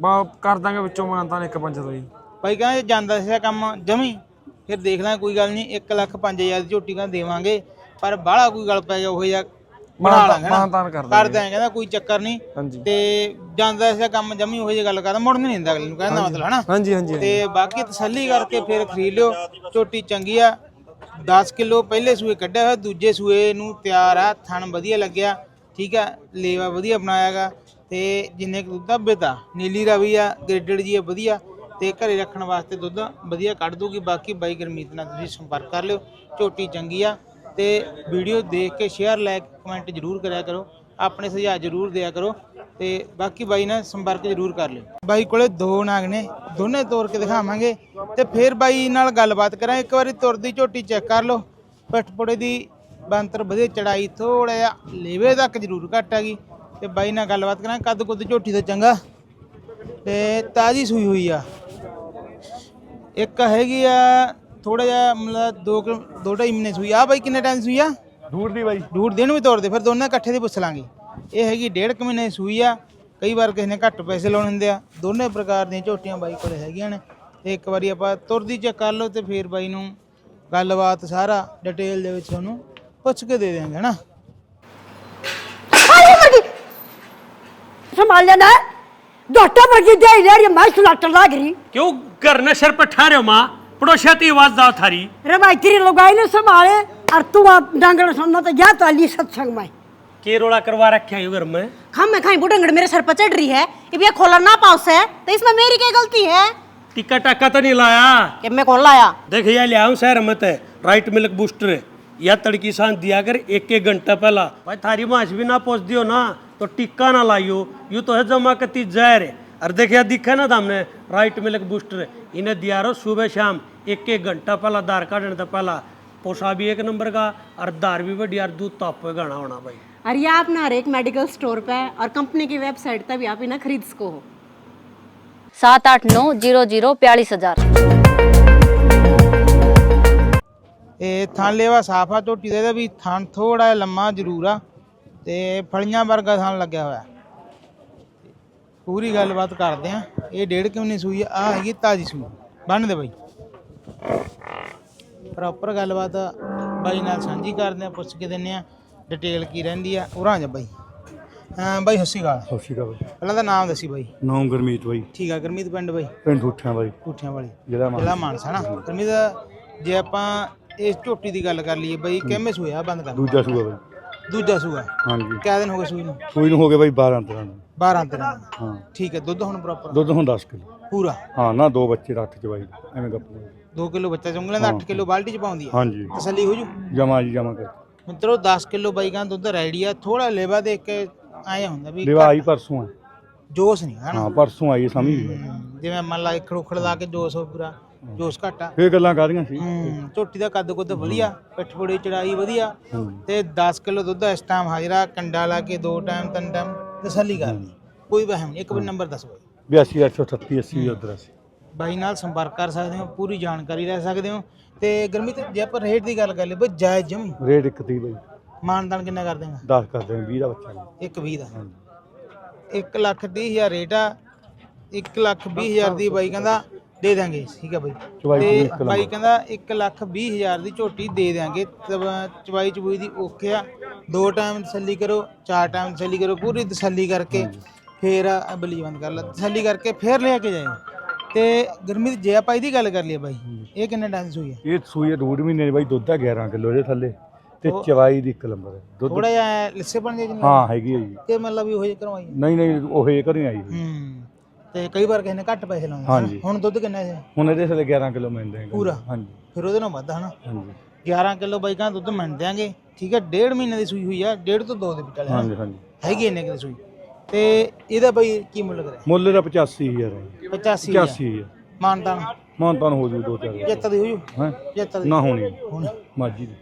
ਬਾ ਕਰ ਦਾਂਗੇ ਵਿੱਚੋਂ ਮਾਨਤਾਨ ਇੱਕ ਪੰਜ ਤੋਂ ਜੀ ਬਾਈ ਕਹਿੰਦਾ ਜੇ ਜਾਂਦਾ ਐਸਾ ਕੰਮ ਜਮੀ ਫਿਰ ਦੇਖ ਲਾਂ ਕੋਈ ਗੱਲ ਨਹੀਂ 1 ਲੱਖ 5000 ਦੀ ਝੋਟੀ ਕਹਿੰਦਾ ਦੇਵਾਂਗੇ ਪਰ ਬਾਹਲਾ ਕੋਈ ਗੱਲ ਪੈ ਗਿਆ ਉਹ ਜਿਹਾ ਬਣਾ ਲਾਂਗੇ ਨਾ। ਮਾਨਤਾਨ ਕਰ ਦਾਂਗੇ। ਦਿਆਂਗੇ ਕਹਿੰਦਾ ਕੋਈ ਚੱਕਰ ਨਹੀਂ। ਹਾਂਜੀ। ਤੇ ਜਾਂਦਾ ਐਸਾ ਕੰਮ ਜਮੀ ਉਹ ਜਿਹੀ ਗੱਲ ਕਰਦਾ ਮੁੜਨ ਨਹੀਂ ਦਿੰਦਾ ਅਗਲੇ ਨੂੰ ਕਹਿੰਦਾ ਮਤਲਬ ਹਨਾ? ਹਾਂਜੀ ਹਾਂਜੀ। ਤੇ ਬਾਕੀ ਤਸੱਲੀ ਕਰਕੇ ਫਿਰ ਖਰੀਦ ਲਿਓ ਝੋਟੀ ਚੰਗੀ ਆ। 10 ਕਿਲੋ ਪਹਿਲੇ ਸੂਏ ਕੱਢਿਆ ਹੋਇਆ, ਦੂਜੇ ਸੂਏ ਨੂੰ ਤਿਆਰ ਆ, ਥਣ ਵਧੀਆ ਲੱਗਿਆ, ਠੀਕ ਆ, ਲੇਵਾ ਵਧੀਆ ਬਣਾਇਆਗਾ ਤੇ ਜਿੰਨੇ ਕੁ ਦੁੱਧ ਆ ਬੇਤਾ ਨੀਲੀ ਰਵੀ ਆ, ਗ੍ਰੇਡਡ ਜੀ ਆ, ਵਧੀਆ ਤੇ ਘਰੇ ਰੱਖਣ ਵਾਸਤੇ ਦੁੱਧ ਵਧੀਆ ਕੱਢ ਦੂਗੀ, ਬਾਕੀ ਬਾਈ ਗਰਮੀਤ ਨਾਲ ਤੁਸੀਂ ਸੰਪਰਕ ਕਰ ਲਿਓ, ਝੋਟੀ ਚੰਗੀ ਆ ਤੇ ਵੀਡੀਓ ਦੇਖ ਕੇ ਸ਼ੇਅਰ ਲਾਈਕ ਕਮੈਂਟ ਜ਼ਰੂਰ ਕਰਿਆ ਕਰੋ। ਆਪਣੇ ਸੁਝਾਅ ਜ਼ਰੂਰ ਦਿਆ ਕਰੋ ਤੇ ਬਾਕੀ ਬਾਈ ਨਾਲ ਸੰਪਰਕ ਜ਼ਰੂਰ ਕਰ ਲਿਓ। ਬਾਈ ਕੋਲੇ ਦੋ ਨਾਗ ਨੇ ਦੋਨੇ ਤੋੜ ਕੇ ਦਿਖਾਵਾਂਗੇ ਤੇ ਫਿਰ ਬਾਈ ਨਾਲ ਗੱਲਬਾਤ ਕਰਾਂ ਇੱਕ ਵਾਰੀ ਤੁਰਦੀ ਝੋਟੀ ਚੈੱਕ ਕਰ ਲਓ। ਪਟਪੜੇ ਦੀ ਬੰਤਰ ਵਧੀਆ ਚੜਾਈ ਥੋੜਾ ਜਿਹਾ ਲੇਵੇ ਤੱਕ ਜ਼ਰੂਰ ਘੱਟ ਹੈਗੀ ਤੇ ਬਾਈ ਨਾਲ ਗੱਲਬਾਤ ਕਰਾਂ ਕੱਦ ਕੁੱਦ ਝੋਟੀ ਦਾ ਚੰਗਾ। ਤੇ ਤਾਜੀ ਸੂਈ ਹੋਈ ਆ। ਇੱਕ ਹੈਗੀ ਆ ਥੋੜਾ ਜਿਹਾ ਮਤਲਬ 2 ਦੋ ਢਾਈ ਮਹੀਨੇ ਸੂਈ ਆ। ਬਾਈ ਕਿੰਨੇ ਟਾਈਮ ਸੂਈ ਆ? ਦੂਰ ਦੀ ਬਾਈ। ਡੂੜ ਦਿਨ ਵੀ ਤੋੜਦੇ ਫਿਰ ਦੋਨੇ ਇਕੱਠੇ ਦੀ ਪੁੱਛ ਲਾਂਗੇ। ਇਹ ਹੈਗੀ ਡੇਢ ਕੁ ਮਹੀਨੇ ਦੀ ਸੂਈ ਆ ਕਈ ਵਾਰ ਕਿਸੇ ਨੇ ਘੱਟ ਪੈਸੇ ਲਾਉਣੇ ਹੁੰਦੇ ਆ ਦੋਨੇ ਪ੍ਰਕਾਰ ਦੀਆਂ ਝੋਟੀਆਂ ਬਾਈ ਕੋਲੇ ਹੈਗੀਆਂ ਨੇ ਤੇ ਇੱਕ ਵਾਰੀ ਆਪਾਂ ਤੁਰਦੀ ਚੈੱਕ ਕਰ ਲਓ ਤੇ ਫਿਰ ਬਾਈ ਨੂੰ ਗੱਲਬਾਤ ਸਾਰਾ ਡਿਟੇਲ ਦੇ ਵਿੱਚ ਤੁਹਾਨੂੰ ਪੁੱਛ ਕੇ ਦੇ ਦਿਆਂਗੇ ਹਨਾ संभाल लेना है डॉक्टर वर्गी दे रही मैं सुलाटर लाग रही क्यों घर न सिर पर ठहरे हो माँ पड़ोसियाती आवाज दाव थारी रे भाई तेरी लगाई ने संभाले और तू आप डांगड़ सुनना तो जा तो अली सत्संग में के रोड़ा करवा रखे हैं घर में हम मैं खाई बुढ़ंगड़ मेरे सर पर चढ़ रही है ये भैया खोला ना पाउस है तो इसमें मेरी क्या गलती है टिक्का टाका तो नहीं लाया कि मैं कौन लाया देख ये लिया हूँ शहर मत है राइट मिल्क बूस्टर या तड़की सांस दिया कर एक एक घंटा पहला भाई थारी माछ भी ना पहुंच दियो ना तो टिक्का ना लाइयो यूं तो है जमा कती जहर है और देखिए दिखा ना हमने राइट मिल्क बूस्टर इन्हें दिया रो सुबह शाम एक एक घंटा पहला दार काटने तो पहला पोसा भी एक नंबर का और दार भी बढ़िया और दूध ताप पे गाना होना भाई और ये आप ना हर एक मेडिकल स्टोर पे और कंपनी की वेबसाइट पे भी आप इन्हें खरीद सको हो सात आठ नौ जीरो जीरो बयालीस हजार ਇਹ ਥਣ ਲੇਵਾ ਸਾਫ ਆ ਝੋਟੀ ਦਾ ਇਹਦਾ ਵੀ ਥਣ ਥੋੜਾ ਜਿਹਾ ਲੰਮਾ ਜ਼ਰੂਰ ਆ ਤੇ ਫਲੀਆਂ ਵਰਗਾ ਥਣ ਲੱਗਿਆ ਹੋਇਆ ਪੂਰੀ ਗੱਲਬਾਤ ਕਰਦੇ ਆ ਇਹ ਡੇਢ ਕਿਉਂ ਨਹੀਂ ਸੂਈ ਆ ਆਹ ਹੈਗੀ ਤਾਜੀ ਸੂਈ ਬੰਨ ਦੇ ਬਾਈ ਪ੍ਰੋਪਰ ਗੱਲਬਾਤ ਬਾਈ ਨਾਲ ਸਾਂਝੀ ਕਰਦੇ ਆ ਪੁੱਛ ਕੇ ਦਿੰਨੇ ਆ ਡਿਟੇਲ ਕੀ ਰਹਿੰਦੀ ਆ? ਉਰਾਂ ਜਾ ਬਾਈ। ਹਾਂ ਬਾਈ ਹੱਸੀ ਗਾਲ ਸਤਿ ਸ਼੍ਰੀ ਅਕਾਲ ਪਹਿਲਾਂ ਤਾਂ ਨਾਮ ਦੱਸੀ ਬਾਈ। ਨਾਮ ਗੁਰਮੀਤ ਬਾਈ। ਠੀਕ ਆ ਗਰਮੀਤ ਪਿੰਡ ਬਾਈ? ਪਿੰਡ ਠੂਠਿਆਂ ਬਾਈ। ਕੋਠਿਆਂ ਵਾਲੀ। ਜ਼ਿਲ੍ਹਾ ਮਾਨ ਜ਼ਿਲ੍ਹਾ ਮਾਨਸਾ ਨਾ। ਗਰਮੀਤ ਜੇ ਆਪਾਂ ਇਸ ਝੋਟੀ ਦੀ ਗੱਲ ਕਰ ਲਈਏ ਬਾਈ ਕਿੰਮੇ ਸੂਆ ਬੰਦ ਕਰ ਦੂਜਾ ਸੂਆ ਬਾਈ। ਦੂਜਾ ਸੂਆ। ਹਾਂਜੀ। ਕਿਆ ਦਿਨ ਹੋ ਗਏ ਸੂਈ ਨੂੰ? ਸੂਈ ਨੂੰ ਹੋ ਗਏ ਬਾਈ 12 ਤਰ੍ਹਾਂ ਦੇ। 12 ਦਿਨਾਂ ਦਾ। ਹਾਂ। ਠੀਕ ਹੈ ਦੁੱਧ ਹੁਣ ਪ੍ਰੋਪਰ ਦੁੱਧ ਹੁਣ 10 ਕਿਲੋ। ਪੂਰਾ? ਹਾਂ ਨਾ ਦੋ ਬੱਚੇ ਰੱਖ ਚ ਬਾਈ। ਐਵੇਂ ਗੱਪ। 2 ਕਿਲੋ ਬੱਚਾ ਚੁੰਗਲਾਂ ਦਾ 8 ਕਿਲੋ ਬਾਲਟੀ ਚ ਪਾਉਂਦੀ ਹੈ ਹਾਂਜੀ। ਤਸੱਲੀ ਹੋ ਜੂ? ਜਮਾ ਜੀ ਜਮਾ ਕਰ। ਮਿੱਤਰੋ 10 ਕਿਲੋ ਬਾਈਕਾਂ ਦੁੱਧ ਰੈਡੀ ਆ ਥੋੜਾ ਲੇਵਾ ਦੇਖ ਕੇ ਆਇਆ ਹੁੰਦਾ ਵੀ ਲਿਵਾ ਆਈ ਪਰਸੋਂ ਆ ਜੋਸ਼ ਨਹੀਂ ਹਨਾ ਹਾਂ ਪਰਸੋਂ ਆਈ ਸਮਝ ਗਈ ਜਿਵੇਂ ਮੰਨ ਲਾ ਖੜੋਖੜ ਲਾ ਕੇ ਜੋਸ਼ ਹੋ ਪੂਰਾ ਜੋਸ਼ ਘਟਾ ਫੇਰ ਗੱਲਾਂ ਕਾਦੀਆਂ ਸੀ? ਹੂੰ ਝੋਟੀ ਦਾ ਕੱਦ ਕੁੱਦ ਵਧੀਆ ਪਿੱਠ ਪੋੜੀ ਚੜਾਈ ਵਧੀਆ ਹੂੰ। ਤੇ 10 ਕਿਲੋ ਦੁੱਧ ਇਸ ਟਾਈਮ ਹਾਜ਼ਰਾ ਕੰਡਾ ਲਾ ਕੇ ਦੋ ਟਾਈਮ ਤਿੰਨ ਟਾਈਮ ਤਸੱਲੀ ਕਰ ਲਈ। ਕੋਈ ਵਹਿਮ ਨਹੀਂ ਇੱਕ ਵਾਰ ਨੰਬਰ ਦੱਸ ਬਾਈ। 82 838 80 ਉਧਰ ਅਸੀਂ ਬਾਈ ਨਾਲ ਸੰਪਰਕ ਕਰ ਸਕਦੇ ਹੋ ਪੂਰੀ ਜਾਣਕਾਰੀ ਲੈ ਸਕਦੇ ਹੋ। ਤੇ ਗਰਮੀ ਤੇ ਜੇ ਆਪਾਂ ਰੇਟ ਦੀ ਗੱਲ ਕਰ ਲਈ ਬਈ ਜਾਇਜ਼ ਜਮੀ। ਰੇਟ ਇੱਕ ਤੀ ਬਾਈ। ਮਾਨਦਾਨ ਕਿੰਨਾ ਕਰ ਦੇਗਾ? 10 ਕਰਦੇ 20 ਦਾ ਬੱਚਾ। ਇੱਕ 20 ਦਾ। 1 ਲੱਖ 30 ਹਜ਼ਾਰ ਰੇਟ ਆ 1 ਲੱਖ 20 ਹਜ਼ਾਰ ਦੀ ਬਾਈ ਕਹਿੰਦਾ ਦੇ ਦਾਂਗੇ ਠੀਕ ਆ ਬਾਈ। ਚਵਾਈ ਤੇ ਚਵੂਈ ਇੱਕ ਬਾਈ। ਕਹਿੰਦਾ 1 ਲੱਖ 20 ਹਜ਼ਾਰ ਦੀ ਝੋਟੀ ਦੇ ਦਾਂਗੇ ਚਵਾਈ ਚਬੂਈ ਦੀ ਓਕੇ ਆ। ਦੋ ਟਾਈਮ ਤਸੱਲੀ ਕਰੋ ਚਾਰ ਟਾਈਮ ਤਸੱਲੀ ਕਰੋ ਪੂਰੀ ਤਸੱਲੀ ਕਰਕੇ ਫੇਰ ਆ ਬਲੀ ਬੰਦ ਕਰ ਲਾ। ਤਸੱਲੀ ਕਰਕੇ ਫੇਰ ਲੈ ਕੇ ਜਾਇਓ। ਤੇ ਗਰਮੀ ਦੀ ਜੇ ਆਪਾਂ ਇਹਦੀ ਗੱਲ ਕਰ ਲਈਏ ਬਾਈ ਇਹ ਕਿੰਨੇ ਟਾਈਮ ਦੀ ਹੋਈ ਹੈ? ਇਹ ਸੂਈ ਆ ਡੂਢ ਮਹੀਨੇ ਦੀ ਬਾਈ ਦੁੱਧ ਆ 11 ਕਿਲੋ ਇਹਦੇ ਥੱਲੇ ਤੇ ਚਵਾਈ ਦੀ ਇੱਕ ਹੈ। ਦੁੱਧ ਥੋੜਾ ਜਿਹਾ ਲਿੱਸੇ ਬਣ ਜੇ ਹਾਂ ਹੈਗੀ ਹੈ ਜੀ। ਕਿ ਮਤਲਬ ਵੀ ਉਹ ਜੇ ਕਰਵਾਈ ਨਹੀਂ ਨਹੀਂ ਉਹ ਇਹ ਘਰੇ ਆਈ ਹੋਈ। ਹੂੰ। ਤੇ ਕਈ ਵਾਰ ਕਿਸੇ ਨੇ ਘੱਟ ਪੈਸੇ ਲਾਉਂਦੇ ਹਾਂਜੀ। ਹੁਣ ਦੁੱਧ ਕਿੰਨਾ ਹੈ? ਹੁਣ ਇਹਦੇ ਥੱਲੇ 11 ਕਿਲੋ ਮਿਲਦੇ ਆ ਪੂਰਾ? ਹਾਂਜੀ। ਫਿਰ ਉਹਦੇ ਨਾਲ ਵੱਧ ਹਨਾ? ਹਾਂਜੀ। 11 ਕਿਲੋ ਬਾਈਕਾਂ ਦੁੱਧ ਮੰਨ ਦਿਆਂਗੇ ਠੀਕ ਹੈ ਡੇਢ ਮਹੀਨੇ ਦੀ ਸੂਈ ਹੋਈ ਆ ਡੇਢ ਤੋਂ ਦੋ ਦੇ ਵਿਚਾਲੇ ਹਨਾ? ਹਾਂਜੀ ਹਾਂਜੀ। ਹੈਗੀ ਇੰਨੇ ਕੁ ਦੀ ਸੂਈ? ਤੇ ਇਹਦਾ ਬਾਈ ਕੀ ਮੁੱਲ ਕਰਿਆ? ਮੁੱਲ ਦਾ 85000 ਹੈ। 85 85000 ਮਾਨਤਾਨ? ਮਾਨਤਾਨ ਹੋ ਜੂ ਦੋ ਚਾਰ ਜੱਤ ਦੀ ਹੋਈ? ਹੈ? ਜੱਤ ਦੀ। ਨਾ ਹੋਣੀ। ਹੁਣ? ਮਾਜੀ ਦੀ।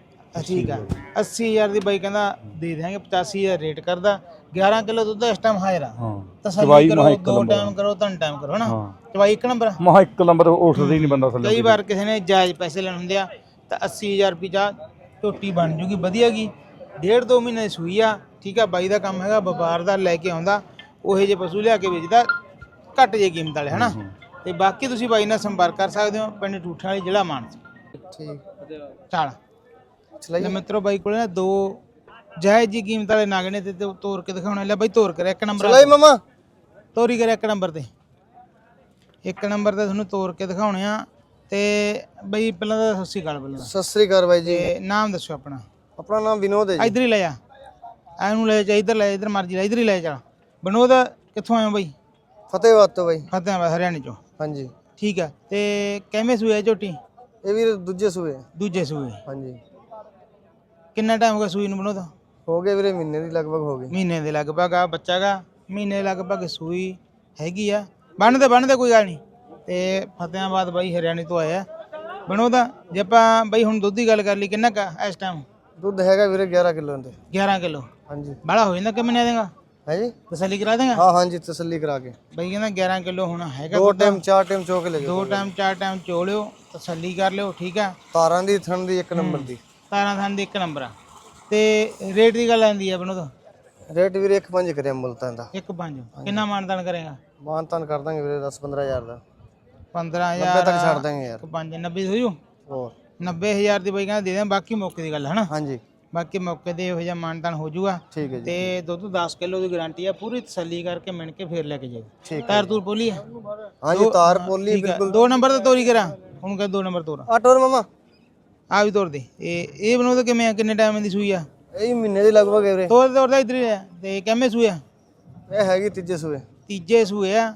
ਠੀਕ ਆ। 80000 ਦੀ ਬਾਈ ਕਹਿੰਦਾ ਦੇ ਦਿਆਂਗੇ 85000 ਰੇਟ ਕਰਦਾ। 11 ਕਿਲੋ ਦੁੱਧ ਇਸ ਟਾਈਮ ਹਾਜ਼ਰ ਆ। ਹਾਂ। ਤਸੱਲੀ ਕਰੋ ਦੋ ਟਾਈਮ ਕਰੋ ਤਿੰਨ ਟਾਈਮ ਕਰੋ ਹਨਾ? ਹਾਂ। ਚਵਾਈ ਇੱਕ ਨੰਬਰ। ਮਹਾ ਇੱਕ ਨੰਬਰ ਉੱਠਦੇ ਹੀ ਨਹੀਂ ਬੰਦਾ ਥੱਲੇ ਕਈ ਵਾਰ ਕਿਸੇ ਨੇ ਜਾਇਜ਼ ਪੈਸੇ ਲੈਣ ਹੁੰਦੇ ਆ ਤਾਂ 80000 ਰੁਪਏ ਜਾ ਝੋਟੀ ਬਣ ਜੂਗੀ ਵਧੀਆ ਗੀ ਡੇਢ ਦੋ ਮਹੀਨੇ ਦੀ ਸੂਈ ਆ ਠੀਕ ਆ ਬਾਈ ਦਾ ਕੰਮ ਹੈਗਾ ਵਪਾਰ ਦਾ ਲੈ ਕੇ ਆਉਂਦਾ ਉਹੇ ਜੇ ਪਸ਼ੂ ਲਿਆ ਕੇ ਵੇਚਦਾ ਘੱਟ ਜੇ ਕੀਮਤ ਵਾਲੇ ਹਨਾ? ਤੇ ਬਾਕੀ ਤੁਸੀਂ ਬਾਈ ਨਾਲ ਸੰਪਰਕ ਕਰ ਸਕਦੇ ਹੋ ਪਿੰਡ ਠੂਠਾਂ ਵਾਲੀ ਜ਼ਿਲ੍ਹਾ ਮਾਨਸਾ। ਠੀਕ। ਚੱਲ। ਚਲਾਈ ਮਿੱਤਰੋ ਬਾਈ ਕੋਲੇ ਨਾ ਦੋ ਜਾਇਜ਼ ਜੀ ਕੀਮਤ ਵਾਲੇ ਨਗ ਨੇ ਤੇ ਤੋਰ ਕੇ ਦਿਖਾਉਣੇ ਲੈ ਬਾਈ ਤੋਰ ਕਰ ਇੱਕ ਨੰਬਰ ਚਲਾਈ ਮਮਾ। ਤੋਰੀ ਕਰ ਇੱਕ ਨੰਬਰ ਤੇ। ਇੱਕ ਨੰਬਰ ਤੇ ਤੁਹਾਨੂੰ ਤੋਰ ਕੇ ਦਿਖਾਉਣੇ ਆ। ਤੇ ਬਈ ਪਹਿਲਾਂ ਤਾਂ ਸਤਿ ਸ਼੍ਰੀ ਅਕਾਲ ਪਹਿਲਾਂ ਸਤਿ ਸ੍ਰੀ ਅਕਾਲ ਬਾਈ ਜੀ। ਨਾਮ ਦੱਸੋ ਆਪਣਾ। ਆਪਣਾ ਨਾਮ ਵਿਨੋਦ ਹੈ ਜੀ। ਇਧਰ ਹੀ ਲੈ ਜਾ ਐਨੂੰ ਲੈ ਜਾ ਇਧਰ ਲੈ ਇਧਰ ਮਰਜ਼ੀ ਲੈ ਇਧਰ ਹੀ ਲੈ ਜਾ। ਬਨੋਦ ਕਿੱਥੋਂ ਹੋ ਬਈ? ਫਤਿਹਵਾਦ ਤੋਂ ਬਾਈ। ਫਤਿਆਬਾਦ ਹਰਿਆਣੇ ਚੋਂ। ਹਾਂਜੀ। ਠੀਕ ਆ ਤੇ ਕਿਵੇਂ ਸੂਏ ਝੋਟੀ? ਇਹ ਵੀਰ ਦੂਜੇ ਸੂਏ ਦੂਜੇ ਸੂਏ। ਹਾਂਜੀ। ਕਿੰਨਾ ਟਾਈਮ ਹੋ ਗਿਆ ਸੂਈ ਨੂੰ ਬਨੋਦ? ਹੋ ਗਏ ਵੀਰੇ ਮਹੀਨੇ ਦੀ ਲਗਭਗ ਹੋ ਗਈ ਮਹੀਨੇ ਦੇ ਲਗਭਗ ਆ ਬੱਚਾ ਗਾ। ਮਹੀਨੇ ਦੇ ਲਗਭਗ ਸੂਈ ਹੈਗੀ ਆ। ਬੰਨਦੇ ਬੰਨਦੇ ਕੋਈ ਗੱਲ ਨਹੀਂ ਤੇ ਫਤਿਆਬਾਦ ਬਾਈ ਹਰਿਆਣੇ ਤੋਂ ਆਇਆ ਬਨੋਦਾ ਜੇ ਆਪਾਂ ਬਾਈ ਹੁਣ ਦੁੱਧ ਦੀ ਗੱਲ ਕਰ ਲਈ ਕਿੰਨਾ ਕਾ ਇਸ ਟਾਈਮ ਦੁੱਧ ਹੈਗਾ ਵੀਰੇ 11 ਕਿਲੋ ਦੇ 11 ਕਿਲੋ? ਹਾਂਜੀ। ਬਾਲਾ ਹੋ ਜਾਂਦਾ ਕਿ ਮਹੀਨੇ ਦੇਗਾ ਹੈ ਜੀ ਤਸੱਲੀ ਕਰਾ ਦੇਗਾ? ਹਾਂ ਹਾਂਜੀ ਤਸੱਲੀ ਕਰਾ ਕੇ। ਬਾਈ ਕਹਿੰਦਾ 11 ਕਿਲੋ ਹੁਣ ਹੈਗਾ ਦੋ। ਟਾਈਮ ਚਾਰ ਟਾਈਮ ਚੋਕ ਲੈ ਜਾਓ। ਦੋ ਟਾਈਮ ਚਾਰ ਟਾਈਮ ਚੋਲਿਓ ਤਸੱਲੀ ਕਰ ਲਿਓ ਠੀਕ ਆ? ਤਾਰਾਂ ਦੀ ਥਣ ਦੀ ਇੱਕ ਨੰਬਰ ਦੀ। ਤਾਰਾਂ ਥਾਂ ਦੀ ਇੱਕ ਨੰਬਰ ਆ। ਤੇ ਰੇਟ ਦੀ ਗੱਲ ਆਂਦੀ ਆ ਬਨੋ ਤੋਂ। ਰੇਟ ਵੀਰੇ 1.5 ਕਰਿਆ ਮੁਲਤਾਂ ਦਾ ਇੱਕ ਪੰਜ। ਕਿੰਨਾ ਮਾਨਦਾਨ ਕਰੇਗਾ? ਮਾਨ ਤਾਨ ਕਰ ਦਾਂਗੇ ਵੀਰੇ 10 15000 ਦਾ। 15000 90 ਤੱਕ ਛੱਡ ਦਾਂਗੇ ਯਾਰ। ਇੱਕ ਪੰਜ 90 ਹੋ ਜੂ ਹੋਰ। 90000 ਦੀ ਬਾਈ ਕਹਿੰਦਾ ਦੇ ਦੇ ਬਾਕੀ ਮੌਕੇ ਦੀ ਗੱਲ ਹਨਾ? ਹਾਂਜੀ। ਬਾਕੀ ਮੌਕੇ ਤੇ ਇਹੋ ਜਿਹਾ ਮਾਨਦਾਨ ਹੋ ਜੂਗਾ ਠੀਕ ਹੈ ਜੀ। ਤੇ ਦੁੱਧ 10 ਕਿਲੋ ਦੀ ਗਾਰੰਟੀ ਆ ਪੂਰੀ ਤਸੱਲੀ ਕਰਕੇ ਮਿਣ ਕੇ ਫੇਰ ਲੈ ਕੇ ਜਾਓ। ਤਾਰ ਤੂਰ ਬੋਲੀ ਆ? ਹਾਂਜੀ ਤਾਰ ਪੋਲੀ ਠੀਕ ਆ। ਦੋ ਨੰਬਰ ਤੇ ਤੋਰੀ ਕਰਾਂ। ਹੁਣ ਕਹ ਦੋ ਨੰਬਰ ਤੋਰ। ਆਟੋ ਮਮਾ। ਆ ਵੀ ਤੋਰ ਦੇ। ਇਹ ਇਹ ਬਣਾਉਂਦਾ ਕਿਵੇਂ ਆ? ਕਿੰਨੇ ਟਾਈਮ ਦੀ ਸੂਈ ਆ? ਇਹ ਮਹੀਨੇ ਦੀ ਲਗਭਗ ਹੈ ਵੀਰੇ। ਤੋਰ ਤੋਰ ਦਾ ਇਧਰ ਹੀ ਆ ਤੇ ਕਿਵੇਂ ਸੂਈ ਆ? ਇਹ ਹੈਗੀ ਤੀਜੇ ਸੂਏ। ਤੀਜੇ ਸੂਏ ਆ।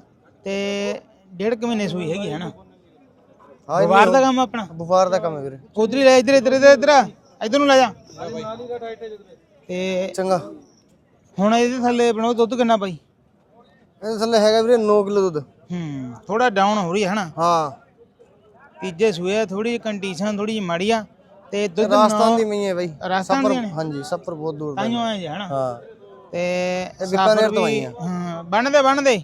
ਤੇ ਡੇਢ ਕੁ ਮਹੀਨੇ ਸੂਈ ਹੈਗੀ ਹੈ ਨਾ ਹਾਂ ਦਾ ਕੰਮ ਆਪਣਾ? ਬੁਖਾਰ ਦਾ ਕੰਮ ਹੈ ਵੀਰੇ। ਉਧਰ ਹੀ ਲੈ ਇਧਰ ਇਧਰ ਇਧਰ ਇਧਰ ਇਧਰ ਨੂੰ ਲੈ ਜਾ। ਤੇ ਚੰਗਾ। ਹੁਣ ਇਹਦੇ ਥੱਲੇ ਬਣਾਓ ਦੁੱਧ ਕਿੰਨਾ ਪਾਈ ਇਹਦੇ ਥੱਲੇ ਹੈਗਾ ਵੀਰੇ 9 ਕਿਲੋ ਦੁੱਧ। ਹੂੰ ਥੋੜਾ ਡਾਊਨ ਹੋ ਰਹੀ ਹੈ ਹਨਾ? ਹਾਂ। ਤੀਜੇ ਸੂਏ ਥੋੜੀ ਕੰਡੀਸ਼ਨ ਥੋੜੀ ਮਾੜੀ ਆ। ਤੇ ਦੁੱਧ ਰਾਜਸਥਾਨ ਦੀ ਮਈ ਹੈ ਬਾਈ। ਰਾਜਸਥਾਨ ਸਫਰ ਦੀਆਂ ਨੇ? ਹਾਂਜੀ ਸਫਰ ਬਹੁਤ ਦੂਰ ਦਾ ਤਾਈਓ ਆਏ ਜੀ ਹਨਾ? ਹਾਂ। ਤੇ ਬੀਕਾਨੇਰ ਸਾਫਰ ਤੋਂ ਵੀ ਆਈਆਂ। ਹਾਂ ਬੰਨਦੇ ਬੰਨਦੇ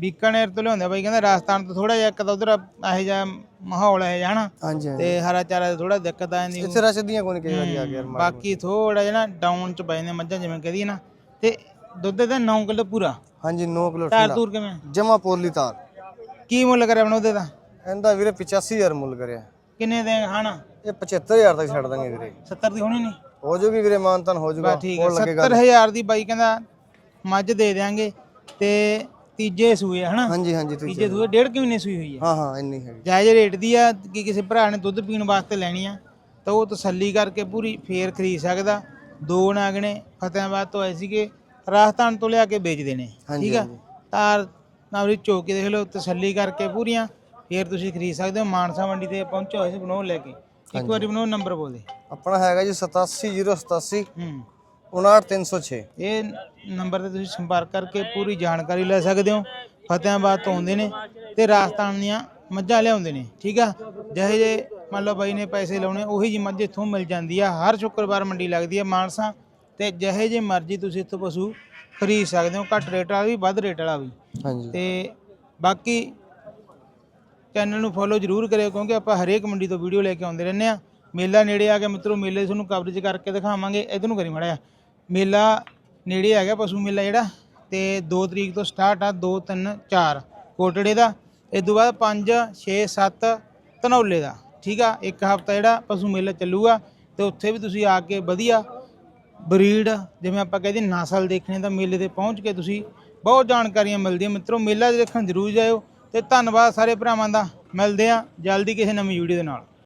ਬੀਕਾਨੇਰ ਤੋਂ ਲਿਆਉਂਦੇ ਆ ਬਾਈ ਕਹਿੰਦਾ ਰਾਜਸਥਾਨ ਤੋਂ ਥੋੜਾ ਜਿਹਾ ਇੱਕ ਤਾਂ ਉਧਰ ਇਹੋ ਜਿਹਾ ਮਾਹੌਲ ਹੈ ਹਾਂਜੀ ਤੇ ਹਰਾ ਚਾਰਾ ਥੋੜਾ ਦਿੱਕਤ ਆ ਜਾਂਦੀ। ਇੱਥੇ ਰਸਦੀਆਂ ਕੋਈ ਕਈ ਵਾਰੀ ਆ ਗਿਆ ਬਾਕੀ ਥੋੜਾ ਜਿਹਾ ਨਾ ਡਾਊਨ ਚ ਪੈ ਜਾਂਦੇ ਮੱਝਾਂ ਜਿਵੇਂ ਕਹਦੀ ਨਾ। ਤੇ ਦੁੱਧ ਦਾ 9 ਕਿਲੋ ਪੂਰਾ। ਹਾਂਜੀ 9 ਕਿਲੋ ਤੂਰ ਕਿਵੇਂ? ਜਮਾ ਪੋਲੀ ਤਾਰ। ਕੀ ਮੁੱਲ ਕਰਿਆ ਆਪਣਾ ਉਹਦੇ ਦਾ? ਇਹਦਾ ਵੀਰੇ 85000 ਮੁੱਲ ਕਰਿਆ। ਕਿੰਨੇ ਦੇ ਹਣ ਇਹ 75000 ਤੱਕ ਛੱਡ ਦਾਂਗੇ ਵੀਰੇ। 70 ਦੀ ਹੋਣੀ ਨਹੀਂ? ਹੋ ਜੂਗੀ ਵੀਰੇ ਮਾਨਤਨ ਹੋ ਜੂਗਾ। ਬਸ ਠੀਕ ਹੈ 70000 ਦੀ ਬਾਈ ਕਹਿੰਦਾ ਮੱਝ ਦੇ ਦੇਾਂਗੇ ਤੇ ਤੀਜੇ ਸੂਏ ਹਨਾ? ਹਾਂਜੀ ਹਾਂਜੀ ਤੀਜੇ ਸੂਏ ਡੇਢ ਕੁ ਮਹੀਨੇ ਸੂਈ ਹੋਈ ਹੈ ਹਾਂ ਹਾਂ ਇੰਨੀ ਹੈਗੀ। ਜਾਇਜ਼ ਰੇਟ ਦੀ ਆ ਕਿ ਕਿਸੇ ਭਰਾ ਨੇ ਦੁੱਧ ਪੀਣ ਵਾਸਤੇ ਲੈਣੀ ਆ ਤਾਂ ਉਹ ਤਸੱਲੀ ਕਰਕੇ ਪੂਰੀ ਫੇਰ ਖਰੀਦ ਸਕਦਾ। ਦੋ ਨਾਗਣੇ ਫਤਿਆਬਾਦ ਤੋਂ ਆਏ ਸੀਗੇ ਰਾਜਸਥਾਨ ਤੋਂ ਲਿਆ ਕੇ ਵੇਚ ਦੇਣੇ ਠੀਕ ਆ? ਤਾਰ ਨਾਵਰੀ ਚੌਕੀ ਦੇਖ ਲਓ ਤਸੱਲੀ ਕਰਕੇ ਪੂਰੀਆਂ ਫੇਰ ਤੁਸੀਂ ਖਰੀਦ ਸਕਦੇ ਹੋ ਮਾਨਸਾ ਮੰਡੀ ਤੇ ਪਹੁੰਚੇ ਹੋਏ ਸੀ ਬਣਾਉ ਲੈ ਕੇ। ਇੱਕ ਵਾਰੀ ਬਣਾਉ ਨੰਬਰ ਬੋਲ ਦੇ। ਆਪਣਾ ਹੈਗਾ ਜੀ 87087 ਹੂੰ। 59306 ਇਹ ਨੰਬਰ ਤੇ ਤੁਸੀਂ ਸੰਪਰਕ ਕਰਕੇ ਪੂਰੀ ਜਾਣਕਾਰੀ ਲੈ ਸਕਦੇ ਹੋ। ਫਤਿਆਬਾਦ ਤੋਂ ਆਉਂਦੇ ਨੇ ਤੇ ਰਾਜਸਥਾਨ ਦੀਆਂ ਮੱਝਾਂ ਲਿਆਉਂਦੇ ਨੇ ਠੀਕ ਆ? ਜਿਹੇ ਜੇ ਮੰਨ ਲਓ ਬਾਈ ਨੇ ਪੈਸੇ ਲਾਉਣੇ ਉਹੀ ਜੀ ਮੱਝ ਇੱਥੋਂ ਮਿਲ ਜਾਂਦੀ ਆ। ਹਰ ਸ਼ੁੱਕਰਵਾਰ ਮੰਡੀ ਲੱਗਦੀ ਆ ਮਾਨਸਾ ਤੇ ਜਿਹੇ ਜੇ ਮਰਜ਼ੀ ਤੁਸੀਂ ਇੱਥੋਂ ਪਸ਼ੂ ਖਰੀਦ ਸਕਦੇ ਹੋ। ਘੱਟ ਰੇਟ ਵਾਲਾ ਵੀ ਵੱਧ ਰੇਟ ਵਾਲਾ ਵੀ। ਹਾਂਜੀ। ਤੇ ਬਾਕੀ ਚੈਨਲ ਨੂੰ ਫੋਲੋ ਜ਼ਰੂਰ ਕਰਿਓ ਕਿਉਂਕਿ ਆਪਾਂ ਹਰੇਕ ਮੰਡੀ ਤੋਂ ਵੀਡੀਓ ਲੈ ਕੇ ਆਉਂਦੇ ਰਹਿੰਦੇ ਆ। ਮੇਲਾ ਨੇੜੇ ਆ ਗਿਆ ਮਿੱਤਰੋ ਮੇਲੇ ਤੁਹਾਨੂੰ ਕਵਰੇਜ ਕਰਕੇ ਦਿਖਾਵਾਂਗੇ। ਇਧਰ ਨੂੰ ਕਰੀ ਮੜਿਆ ਮੇਲਾ ਨੇੜੇ ਹੈਗਾ ਪਸ਼ੂ ਮੇਲਾ ਜਿਹੜਾ ਤੇ 2 ਤਰੀਕ ਤੋਂ ਸਟਾਰਟ ਆ 2 3 4 ਕੋਟੜੇ ਦਾ। ਇਸ ਤੋਂ ਬਾਅਦ 5 6 7 ਧਨੌਲੇ ਦਾ, ਠੀਕ ਆ? ਇੱਕ ਹਫਤਾ ਜਿਹੜਾ ਪਸ਼ੂ ਮੇਲਾ ਚੱਲੂਗਾ ਤੇ ਉੱਥੇ ਵੀ ਤੁਸੀਂ ਆ ਕੇ ਵਧੀਆ ਬਰੀਡ, ਜਿਵੇਂ ਆਪਾਂ ਕਹਿੰਦੇ ਨਸਲ ਦੇਖਣੇ ਤਾਂ ਮੇਲੇ ਤੇ ਪਹੁੰਚ ਕੇ ਤੁਸੀਂ ਬਹੁਤ ਜਾਣਕਾਰੀਆਂ ਮਿਲਦੀਆਂ। ਮਿੱਤਰੋ, ਮੇਲਾ ਦੇਖਣ ਜ਼ਰੂਰ ਜਾਇਓ ਤੇ ਧੰਨਵਾਦ ਸਾਰੇ ਭਰਾਵਾਂ ਦਾ। ਮਿਲਦੇ ਆ ਜਲਦੀ ਕਿਸੇ ਨਵੀਂ ਵੀਡੀਓ ਦੇ ਨਾਲ।